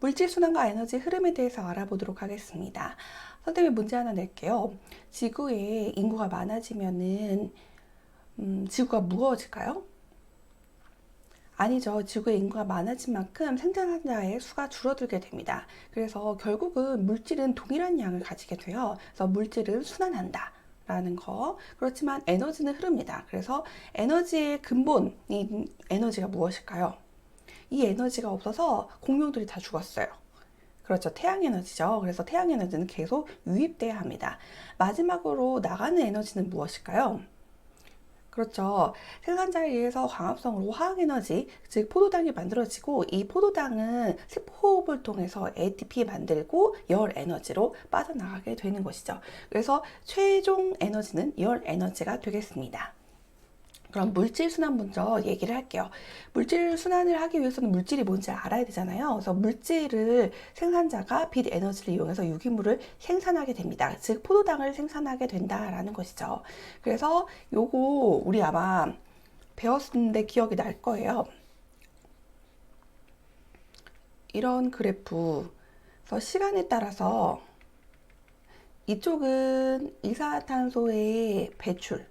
물질 순환과 에너지 흐름에 대해서 알아보도록 하겠습니다. 선생님이 문제 하나 낼게요. 지구에 인구가 많아지면은 음, 지구가 무거워질까요? 아니죠. 지구의 인구가 많아진 만큼 생산자의 수가 줄어들게 됩니다. 그래서 결국은 물질은 동일한 양을 가지게 돼요. 그래서 물질은 순환한다. 라는 거. 그렇지만 에너지는 흐릅니다. 그래서 에너지의 근본인 에너지가 무엇일까요? 이 에너지가 없어서 공룡들이 다 죽었어요. 그렇죠. 태양 에너지죠. 그래서 태양 에너지는 계속 유입돼야 합니다. 마지막으로 나가는 에너지는 무엇일까요? 그렇죠. 생산자에 의해서 광합성으로 화학 에너지, 즉 포도당이 만들어지고 이 포도당은 습호흡을 통해서 ATP 만들고 열 에너지로 빠져나가게 되는 것이죠. 그래서 최종 에너지는 열 에너지가 되겠습니다. 그럼 물질 순환 먼저 얘기를 할게요. 물질 순환을 하기 위해서는 물질이 뭔지 알아야 되잖아요. 그래서 물질을 생산자가 빛 에너지를 이용해서 유기물을 생산하게 됩니다. 즉 포도당을 생산하게 된다라는 것이죠. 그래서 요거 우리 아마 배웠는데 기억이 날 거예요. 이런 그래프. 그래서 시간에 따라서 이쪽은 이산화탄소의 배출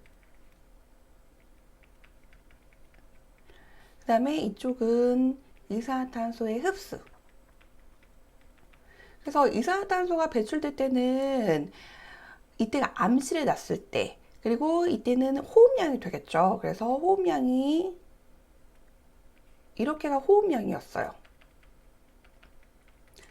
다음에 이쪽은 이산화탄소의 흡수. 그래서 이산화탄소가 배출될 때는 이때가 암실에 났을 때 그리고 이때는 호흡량이 되겠죠. 그래서 호흡량이 이렇게가 호흡량이었어요.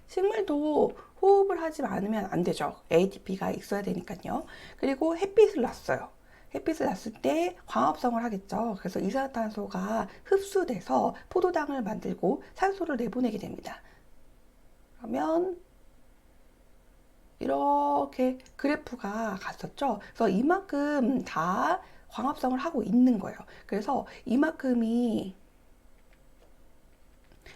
식물도 호흡을 하지 않으면 안 되죠. ATP가 있어야 되니까요. 그리고 햇빛을 놨어요. 햇빛을 났을 때 광합성을 하겠죠. 그래서 이산화탄소가 흡수돼서 포도당을 만들고 산소를 내보내게 됩니다. 그러면 이렇게 그래프가 갔었죠. 그래서 이만큼 다 광합성을 하고 있는 거예요. 그래서 이만큼이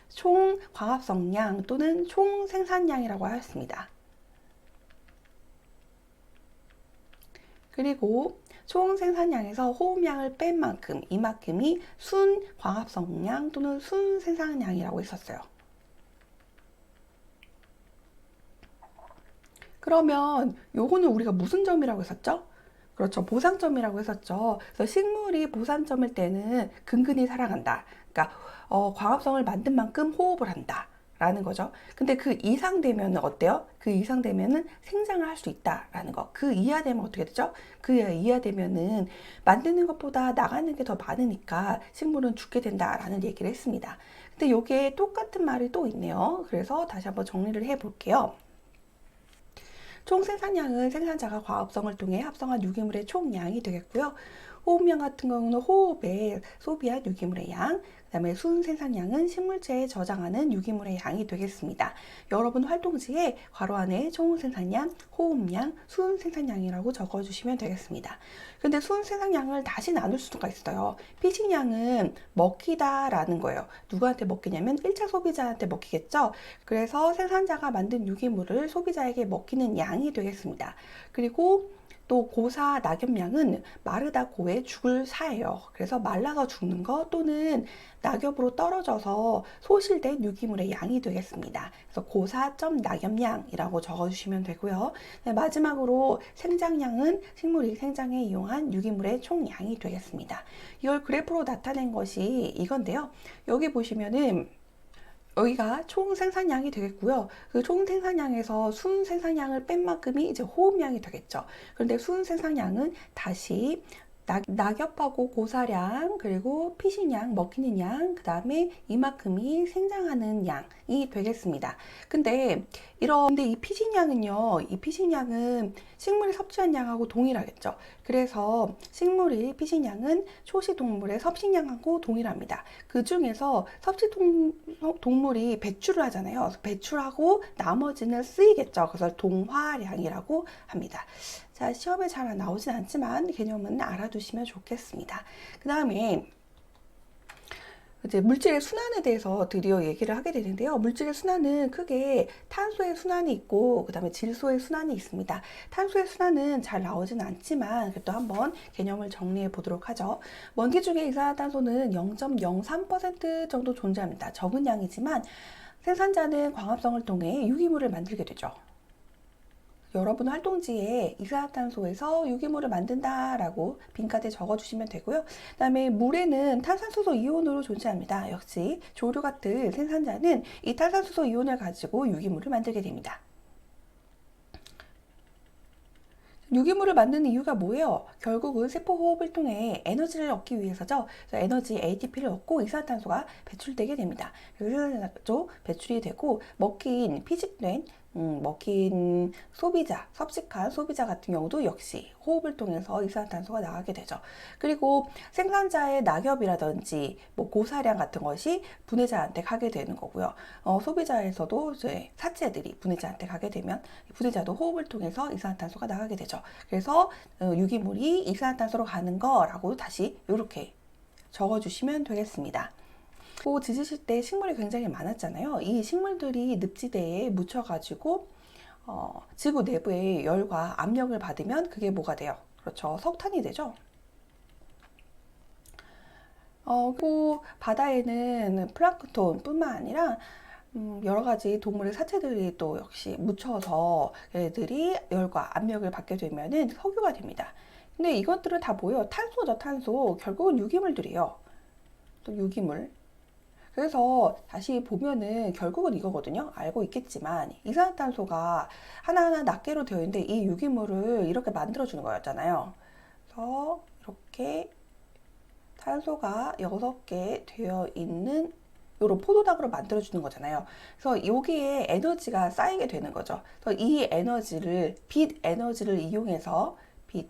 총 광합성량 또는 총 생산량이라고 하였습니다. 그리고 총 생산량에서 호흡량을 뺀 만큼 이만큼이 순 광합성량 또는 순 생산량이라고 했었어요. 그러면 요거는 우리가 무슨 점이라고 했었죠? 그렇죠. 보상점이라고 했었죠. 그래서 식물이 보상점일 때는 근근히 살아간다. 그러니까 어, 광합성을 만든 만큼 호흡을 한다. 라는 거죠. 근데 그 이상 되면 어때요? 그 이상 되면은 생장을 할 수 있다라는 거. 그 이하 되면 어떻게 되죠? 그 이하 되면은 만드는 것보다 나가는 게 더 많으니까 식물은 죽게 된다라는 얘기를 했습니다. 근데 요게 똑같은 말이 또 있네요. 그래서 다시 한번 정리를 해 볼게요. 총 생산량은 생산자가 과합성을 통해 합성한 유기물의 총량이 되겠고요. 호흡량 같은 경우는 호흡에 소비한 유기물의 양, 그 다음에 순 생산량은 식물체에 저장하는 유기물의 양이 되겠습니다. 여러분 활동지에 괄호 안에 총 생산량, 호흡량, 순 생산량이라고 적어주시면 되겠습니다. 근데 순 생산량을 다시 나눌 수가 있어요. 피식량은 먹히다라는 거예요. 누구한테 먹히냐면 1차 소비자한테 먹히겠죠. 그래서 생산자가 만든 유기물을 소비자에게 먹히는 양이 되겠습니다. 그리고 또 고사 낙엽량은 마르다 고에 죽을 사예요. 그래서 말라서 죽는 거 또는 낙엽으로 떨어져서 소실된 유기물의 양이 되겠습니다. 그래서 고사점 낙엽량이라고 적어주시면 되고요. 네, 마지막으로 생장량은 식물이 생장에 이용한 유기물의 총량이 되겠습니다. 이걸 그래프로 나타낸 것이 이건데요. 여기 보시면은 여기가 총 생산량이 되겠고요. 그 총 생산량에서 순 생산량을 뺀 만큼이 이제 호흡량이 되겠죠. 그런데 순 생산량은 다시 낙엽하고 고사량 그리고 피신량 먹히는 양 그 다음에 이만큼이 생장하는 양이 되겠습니다 근데 이런 근데 이 피신량은요 이 피신량은 식물이 섭취한 양하고 동일하겠죠. 그래서 식물이 피신량은 초식 동물의 섭식량하고 동일합니다. 그 중에서 섭식 동, 동물이 배출을 하잖아요. 배출하고 나머지는 쓰이겠죠. 그래서 동화량이라고 합니다. 자, 시험에 잘 나오진 않지만 개념은 알아두시면 좋겠습니다. 그 다음에 이제 물질의 순환에 대해서 드디어 얘기를 하게 되는데요. 물질의 순환은 크게 탄소의 순환이 있고 그다음에 질소의 순환이 있습니다. 탄소의 순환은 잘 나오지는 않지만 그래도 한번 개념을 정리해 보도록 하죠. 먼지 중에 이산화탄소는 0.03% 정도 존재합니다. 적은 양이지만 생산자는 광합성을 통해 유기물을 만들게 되죠. 여러분 활동지에 이산화탄소에서 유기물을 만든다라고 빈칸에 적어주시면 되고요. 그 다음에 물에는 탄산수소 이온으로 존재합니다. 역시 조류 같은 생산자는 이 탄산수소 이온을 가지고 유기물을 만들게 됩니다. 유기물을 만드는 이유가 뭐예요? 결국은 세포 호흡을 통해 에너지를 얻기 위해서죠. 에너지 ATP를 얻고 이산화탄소가 배출되게 됩니다. 그래서 배출이 되고 먹힌 피직된 음, 먹힌 소비자, 섭식한 소비자 같은 경우도 역시 호흡을 통해서 이산화탄소가 나가게 되죠. 그리고 생산자의 낙엽이라든지 뭐 고사량 같은 것이 분해자한테 가게 되는 거고요. 어, 소비자에서도 이제 사체들이 분해자한테 가게 되면 분해자도 호흡을 통해서 이산화탄소가 나가게 되죠. 그래서 어, 유기물이 이산화탄소로 가는 거라고 다시 이렇게 적어주시면 되겠습니다. 고 지지실 때 식물이 굉장히 많았잖아요. 이 식물들이 늪지대에 묻혀가지고 어, 지구 내부의 열과 압력을 받으면 그게 뭐가 돼요? 그렇죠. 석탄이 되죠. 어, 그리고 바다에는 플랑크톤 뿐만 아니라 음, 여러 가지 동물의 사체들이 또 역시 묻혀서 얘들이 열과 압력을 받게 되면은 석유가 됩니다. 근데 이것들은 다 뭐예요? 탄소죠, 탄소. 결국은 유기물들이에요. 또 유기물. 그래서 다시 보면은 결국은 이거거든요. 알고 있겠지만 이산화탄소가 하나하나 낱개로 되어 있는데 이 유기물을 이렇게 만들어주는 거였잖아요. 그래서 이렇게 탄소가 6개 되어 있는 요런 포도당으로 만들어주는 거잖아요. 그래서 여기에 에너지가 쌓이게 되는 거죠. 그래서 이 에너지를, 빛 에너지를 이용해서 빛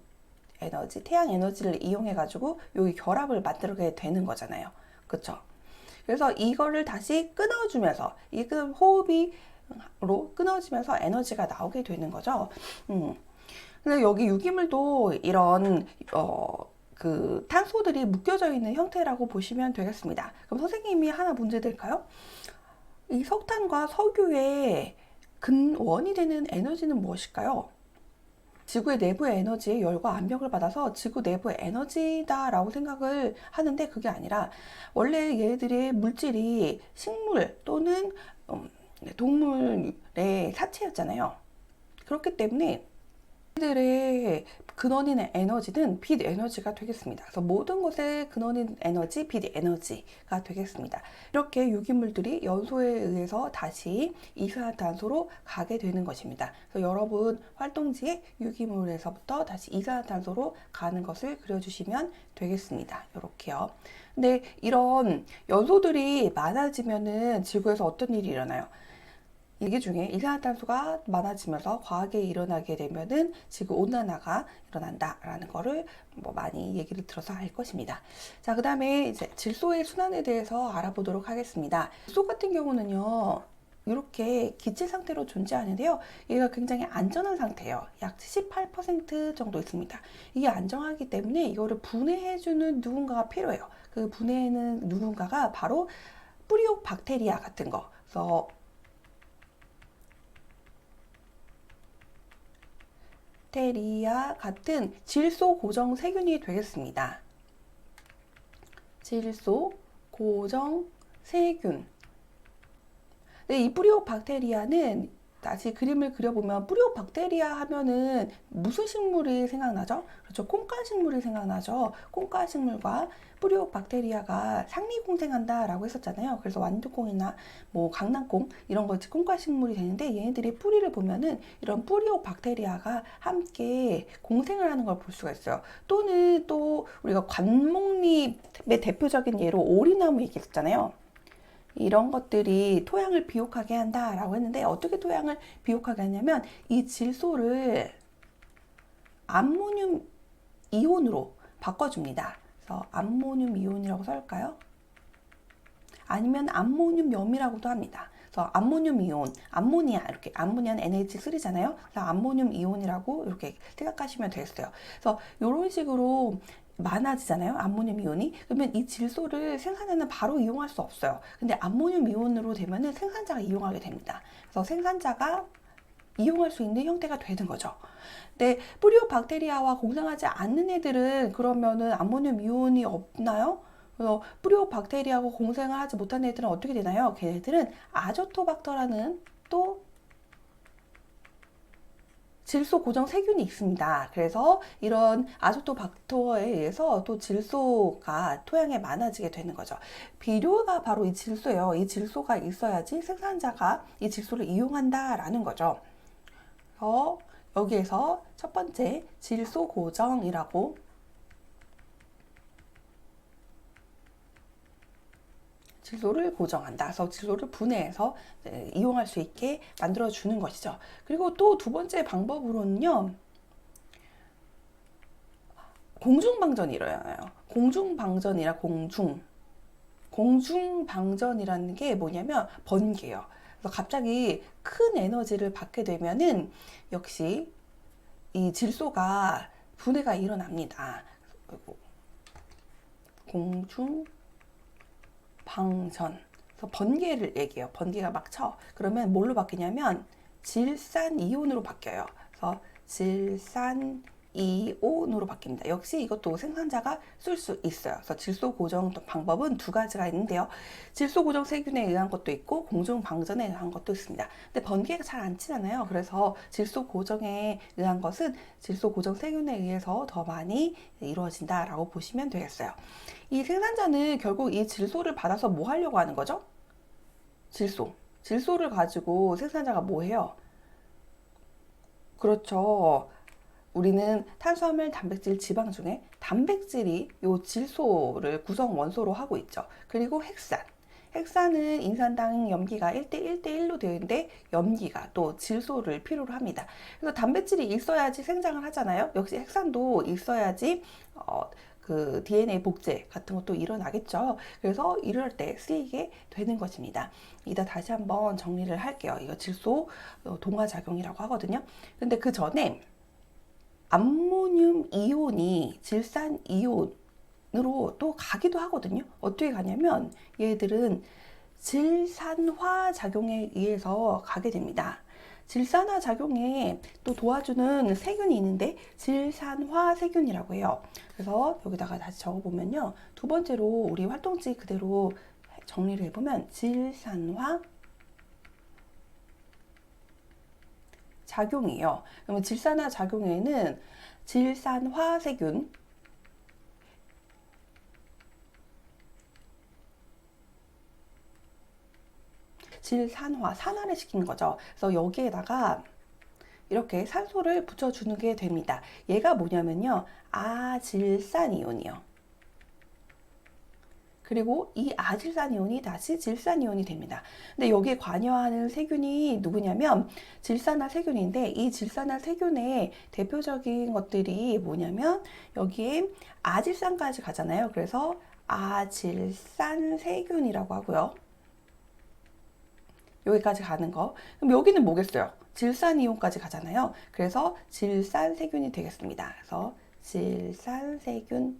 에너지, 태양 에너지를 이용해 가지고 여기 결합을 만들게 되는 거잖아요. 그쵸? 그래서 이거를 다시 끊어주면서 이 호흡이로 끊어지면서 에너지가 나오게 되는 거죠. 음. 근데 여기 유기물도 이런 어, 그 탄소들이 묶여져 있는 형태라고 보시면 되겠습니다. 그럼 선생님이 하나 문제 될까요? 이 석탄과 석유의 근원이 되는 에너지는 무엇일까요? 지구의 내부의 에너지에 열과 압력을 받아서 지구 내부의 에너지다라고 생각을 하는데 그게 아니라 원래 얘들의 물질이 식물 또는 음, 동물의 사체였잖아요. 그렇기 때문에 얘들의 근원인 에너지는 빛 에너지가 되겠습니다. 그래서 모든 것의 근원인 에너지, 빛 에너지가 되겠습니다. 이렇게 유기물들이 연소에 의해서 다시 이산화탄소로 가게 되는 것입니다. 그래서 여러분 활동지에 유기물에서부터 다시 이산화탄소로 가는 것을 그려주시면 되겠습니다. 이렇게요. 근데 이런 연소들이 많아지면은 지구에서 어떤 일이 일어나요? 이게 중에 이산화탄소가 많아지면서 과하게 일어나게 되면은 지구 온난화가 일어난다라는 거를 뭐 많이 얘기를 들어서 알 것입니다. 자, 그 다음에 이제 질소의 순환에 대해서 알아보도록 하겠습니다. 질소 같은 경우는요, 이렇게 기체 상태로 존재하는데요. 얘가 굉장히 안전한 상태예요. 약 78% 정도 있습니다. 이게 안정하기 때문에 이거를 분해해주는 누군가가 필요해요. 그 분해하는 누군가가 바로 뿌리옥 박테리아 같은 거. 그래서 박테리아 같은 질소 고정 세균이 되겠습니다. 질소 고정 세균. 네, 이 뿌리오 박테리아는 다시 그림을 그려보면 뿌리오 박테리아 하면은 무슨 식물이 생각나죠? 그렇죠. 콩가 식물이 생각나죠. 콩가 식물과 뿌리오 박테리아가 상리공생한다 라고 했었잖아요. 그래서 완두콩이나 뭐 강낭콩 이런 것이 콩가 식물이 되는데 얘네들이 뿌리를 보면은 이런 뿌리오 박테리아가 함께 공생을 하는 걸 볼 수가 있어요. 또는 또 우리가 관목잎의 대표적인 예로 오리나무 얘기했잖아요. 이런 것들이 토양을 비옥하게 한다라고 했는데 어떻게 토양을 비옥하게 하냐면 이 질소를 암모늄 이온으로 바꿔줍니다. 그래서 암모늄 이온이라고 쓸까요? 아니면 암모늄염이라고도 합니다. 그래서 암모늄 이온, 암모니아 이렇게 암모니아는 NH3잖아요. 그래서 암모늄 이온이라고 이렇게 생각하시면 되겠어요. 그래서 이런 식으로 많아지잖아요. 암모늄 이온이. 그러면 이 질소를 생산자는 바로 이용할 수 없어요. 근데 암모늄 이온으로 되면은 생산자가 이용하게 됩니다. 그래서 생산자가 이용할 수 있는 형태가 되는 거죠. 근데 뿌리오 박테리아와 공생하지 않는 애들은 그러면은 암모늄 이온이 없나요? 그래서 뿌리오 박테리아하고 공생을 하지 못한 애들은 어떻게 되나요? 걔네들은 아조토박터라는 또 질소 고정 세균이 있습니다. 그래서 이런 아조토박터에 의해서 또 질소가 토양에 많아지게 되는 거죠. 비료가 바로 이 질소예요. 이 질소가 있어야지 생산자가 이 질소를 이용한다라는 거죠. 여기에서 첫 번째 질소 고정이라고 질소를 고정한다. 그래서 질소를 분해해서 네, 이용할 수 있게 만들어 주는 것이죠. 그리고 또 두 번째 방법으로는요. 공중방전이 일어나요. 공중방전이라 공중. 공중방전이라는 게 뭐냐면 번개요. 그래서 갑자기 큰 에너지를 받게 되면은 역시 이 질소가 분해가 일어납니다. 공중 방전. 그래서 번개를 얘기해요. 번개가 막 쳐. 그러면 뭘로 바뀌냐면 질산 이온으로 바뀌어요. 그래서 질산 이온으로 바뀝니다. 역시 이것도 생산자가 쓸 수 있어요. 그래서 질소 고정 방법은 두 가지가 있는데요. 질소 고정 세균에 의한 것도 있고 공중 방전에 의한 것도 있습니다. 근데 번개가 잘 안 치잖아요. 그래서 질소 고정에 의한 것은 질소 고정 세균에 의해서 더 많이 이루어진다라고 보시면 되겠어요. 이 생산자는 결국 이 질소를 받아서 뭐 하려고 하는 거죠? 질소. 질소를 가지고 생산자가 뭐 해요? 그렇죠. 우리는 탄수화물, 단백질, 지방 중에 단백질이 요 질소를 구성 원소로 하고 있죠. 그리고 핵산. 핵산은 인산당 염기가 1대 1대 1로 되어 있는데 염기가 또 질소를 필요로 합니다. 그래서 단백질이 있어야지 생장을 하잖아요. 역시 핵산도 있어야지 어, 그 DNA 복제 같은 것도 일어나겠죠. 그래서 이럴 때 쓰이게 되는 것입니다. 이따 다시 한번 정리를 할게요. 이거 질소 어, 동화 작용이라고 하거든요. 근데 그 전에 암모늄 이온이 질산 이온으로 또 가기도 하거든요. 어떻게 가냐면 얘들은 질산화 작용에 의해서 가게 됩니다. 질산화 작용에 또 도와주는 세균이 있는데 질산화 세균이라고 해요. 그래서 여기다가 다시 적어보면요. 두 번째로 우리 활동지 그대로 정리를 해보면 질산화 작용이에요. 그러면 질산화 작용에는 질산화 세균, 질산화, 산화를 시키는 거죠. 그래서 여기에다가 이렇게 산소를 붙여주는 게 됩니다. 얘가 뭐냐면요. 아질산이온이요. 그리고 이 아질산이온이 다시 질산이온이 됩니다. 근데 여기에 관여하는 세균이 누구냐면 질산화 세균인데 이 질산화 세균의 대표적인 것들이 뭐냐면 여기에 아질산까지 가잖아요. 그래서 아질산 세균이라고 하고요. 여기까지 가는 거. 그럼 여기는 뭐겠어요? 질산이온까지 가잖아요. 그래서 질산 세균이 되겠습니다. 그래서 질산 세균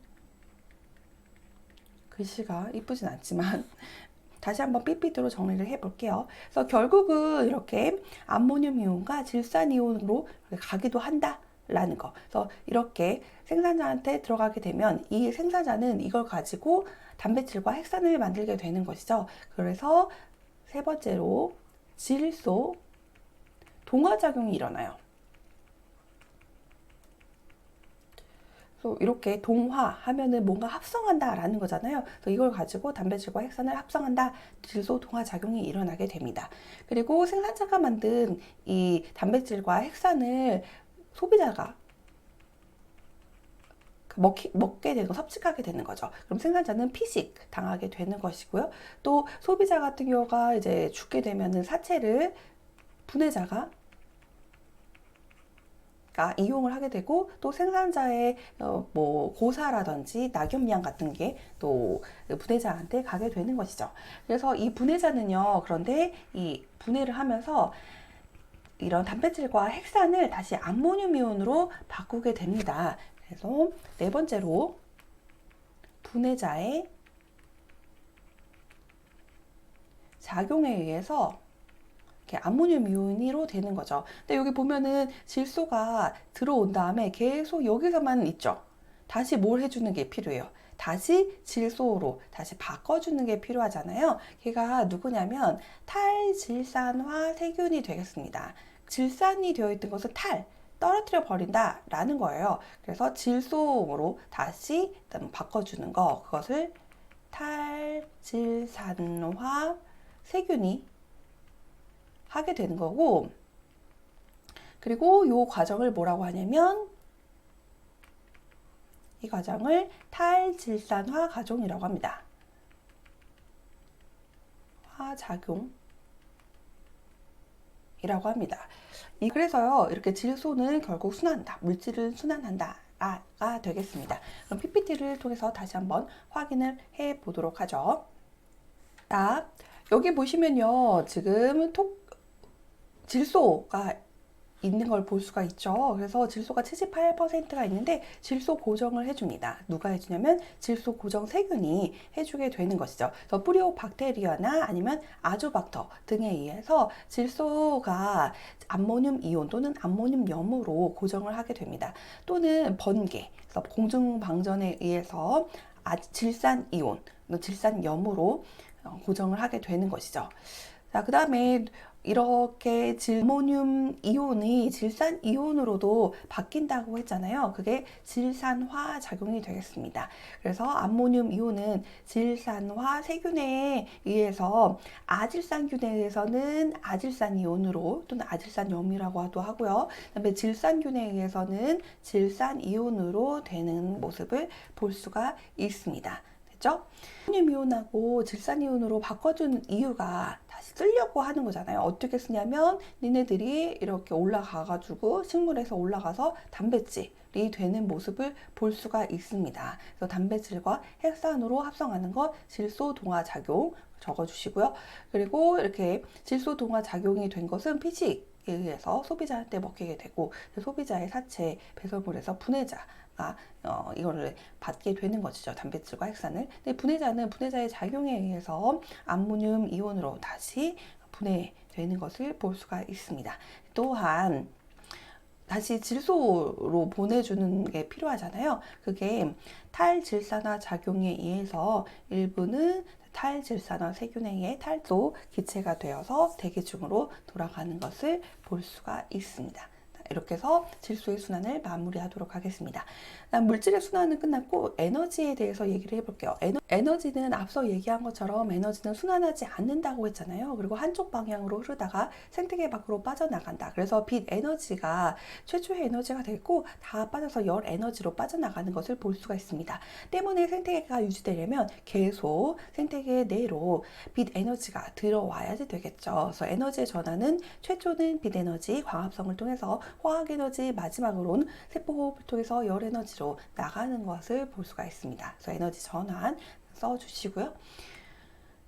글씨가 이쁘진 않지만 다시 한번 삐삐드로 정리를 해볼게요. 그래서 결국은 이렇게 암모늄 이온과 질산 이온으로 가기도 한다. 라는 거. 그래서 이렇게 생산자한테 들어가게 되면 이 생산자는 이걸 가지고 단백질과 핵산을 만들게 되는 것이죠. 그래서 세 번째로 질소 동화작용이 일어나요. 그래서 이렇게 동화 하면은 뭔가 합성한다라는 거잖아요. 그래서 이걸 가지고 단백질과 핵산을 합성한다. 질소 동화 작용이 일어나게 됩니다. 그리고 생산자가 만든 이 단백질과 핵산을 소비자가 먹히, 먹게 되고 섭취하게 되는 거죠. 그럼 생산자는 피식 당하게 되는 것이고요. 또 소비자 같은 경우가 이제 죽게 되면은 사체를 분해자가 이용을 하게 되고 또 생산자의 어, 뭐 고사라든지 낙엽량 같은 게 또 분해자한테 가게 되는 것이죠. 그래서 이 분해자는요. 그런데 이 분해를 하면서 이런 단백질과 핵산을 다시 암모늄 이온으로 바꾸게 됩니다. 그래서 네 번째로 분해자의 작용에 의해서 암모늄 이온으로 되는 거죠. 근데 여기 보면은 질소가 들어온 다음에 계속 여기서만 있죠. 다시 뭘 해주는 게 필요해요. 다시 질소로 다시 바꿔주는 게 필요하잖아요. 걔가 누구냐면 탈질산화 세균이 되겠습니다. 질산이 되어 있던 것은 탈, 떨어뜨려 버린다 라는 거예요. 그래서 질소로 다시 바꿔주는 거, 그것을 탈질산화 세균이 하게 되는 거고, 그리고 이 과정을 뭐라고 하냐면 이 과정을 탈질산화 가종이라고 합니다. 화작용 이라고 합니다. 이 그래서요 이렇게 질소는 결국 순환한다, 물질을 순환한다. 가 되겠습니다. 그럼 PPT를 통해서 다시 한번 확인을 해 보도록 하죠. 자, 여기 보시면요. 지금 톡, 질소가 있는 걸 볼 수가 있죠. 그래서 질소가 78%가 있는데 질소 고정을 해줍니다. 누가 해주냐면 질소 고정 세균이 해주게 되는 것이죠. 그래서 뿌리오박테리아나 아니면 아조박터 등에 의해서 질소가 암모늄 이온 또는 암모늄 염으로 고정을 하게 됩니다. 또는 번개, 그래서 공중 방전에 의해서 아, 질산 이온, 질산 염으로 어, 고정을 하게 되는 것이죠. 자, 그 다음에 이렇게 질모늄 이온이 질산 이온으로도 바뀐다고 했잖아요. 그게 질산화 작용이 되겠습니다. 그래서 암모늄 이온은 질산화 세균에 의해서 아질산균에 의해서는 아질산 이온으로 또는 아질산염이라고도 하고요. 그다음에 질산균에 의해서는 질산 이온으로 되는 모습을 볼 수가 있습니다. 됐죠? 암모늄이온하고 질산이온으로 바꿔준 이유가 다시 쓰려고 하는 거잖아요. 어떻게 쓰냐면 니네들이 이렇게 올라가가지고 식물에서 올라가서 단백질 이 되는 모습을 볼 수가 있습니다. 그래서 단백질과 핵산으로 합성하는 것 질소 동화 작용 적어주시고요. 그리고 이렇게 질소 동화 작용이 된 것은 피식 에 의해서 소비자한테 먹히게 되고 소비자의 사체 배설물에서 분해자 가 어, 이거를 받게 되는 것이죠 단백질과 핵산을 근데 분해자는 분해자의 작용에 의해서 암모늄 이온으로 다시 분해되는 것을 볼 수가 있습니다 또한 다시 질소로 보내주는 게 필요하잖아요. 그게 탈질산화 작용에 의해서 일부는 탈질산화 세균에 의해 탈소 기체가 되어서 대기 중으로 돌아가는 것을 볼 수가 있습니다. 이렇게 해서 질소의 순환을 마무리하도록 하겠습니다. 물질의 순환은 끝났고 에너지에 대해서 얘기를 해볼게요. 에너, 지는 앞서 얘기한 것처럼 에너지는 순환하지 않는다고 했잖아요. 그리고 한쪽 방향으로 흐르다가 생태계 밖으로 빠져나간다. 그래서 빛 에너지가 최초의 에너지가 됐고 다 빠져서 열 에너지로 빠져나가는 것을 볼 수가 있습니다. 때문에 생태계가 유지되려면 계속 생태계 내로 빛 에너지가 들어와야지 되겠죠. 그래서 에너지의 전환은 최초는 빛 에너지, 광합성을 통해서 화학 에너지, 마지막으로는 세포호흡을 통해서 열 에너지로 나가는 것을 볼 수가 있습니다. 그래서 에너지 전환 써주시고요.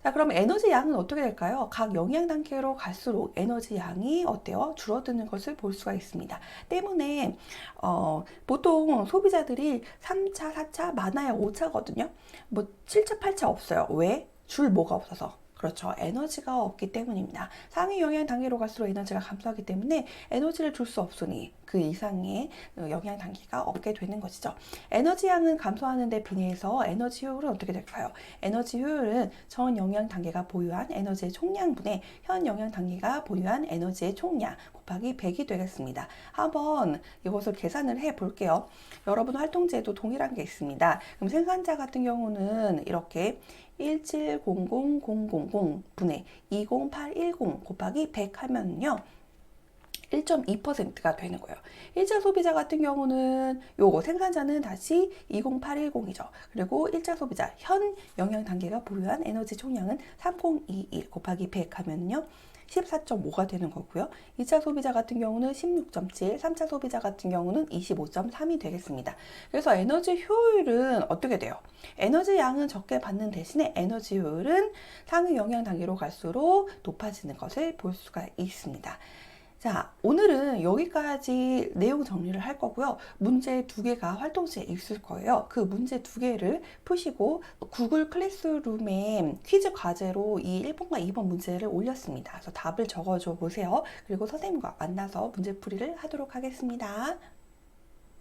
자, 그럼 에너지 양은 어떻게 될까요? 각 영양 단계로 갈수록 에너지 양이 어때요? 줄어드는 것을 볼 수가 있습니다. 때문에 어, 보통 소비자들이 3차, 4차, 많아야 5차거든요. 뭐 7차, 8차 없어요. 왜? 줄 뭐가 없어서. 그렇죠. 에너지가 없기 때문입니다. 상위 영양 단계로 갈수록 에너지가 감소하기 때문에 에너지를 줄 수 없으니 그 이상의 영양 단계가 없게 되는 것이죠. 에너지 양은 감소하는 데 비해서 에너지 효율은 어떻게 될까요? 에너지 효율은 전 영양 단계가 보유한 에너지의 총량분의 현 영양 단계가 보유한 에너지의 총량 곱하기 100이 되겠습니다. 한번 이것을 계산을 해 볼게요. 여러분 활동제도 동일한 게 있습니다. 그럼 생산자 같은 경우는 이렇게 1700000분의 20810 곱하기 100 하면요. 1.2%가 되는 거예요. 1차 소비자 같은 경우는 요거 생산자는 다시 20810이죠. 그리고 1차 소비자 현 영양 단계가 보유한 에너지 총량은 3021 곱하기 100 하면요. 14.5가 되는 거고요. 2차 소비자 같은 경우는 16.7, 3차 소비자 같은 경우는 25.3이 되겠습니다. 그래서 에너지 효율은 어떻게 돼요? 에너지 양은 적게 받는 대신에 에너지 효율은 상위 영양 단계로 갈수록 높아지는 것을 볼 수가 있습니다. 자, 오늘은 여기까지 내용 정리를 할 거고요. 문제 두 개가 활동지에 있을 거예요. 그 문제 두 개를 푸시고 구글 클래스룸에 퀴즈 과제로 이 1번과 2번 문제를 올렸습니다. 그래서 답을 적어줘 보세요. 그리고 선생님과 만나서 문제풀이를 하도록 하겠습니다.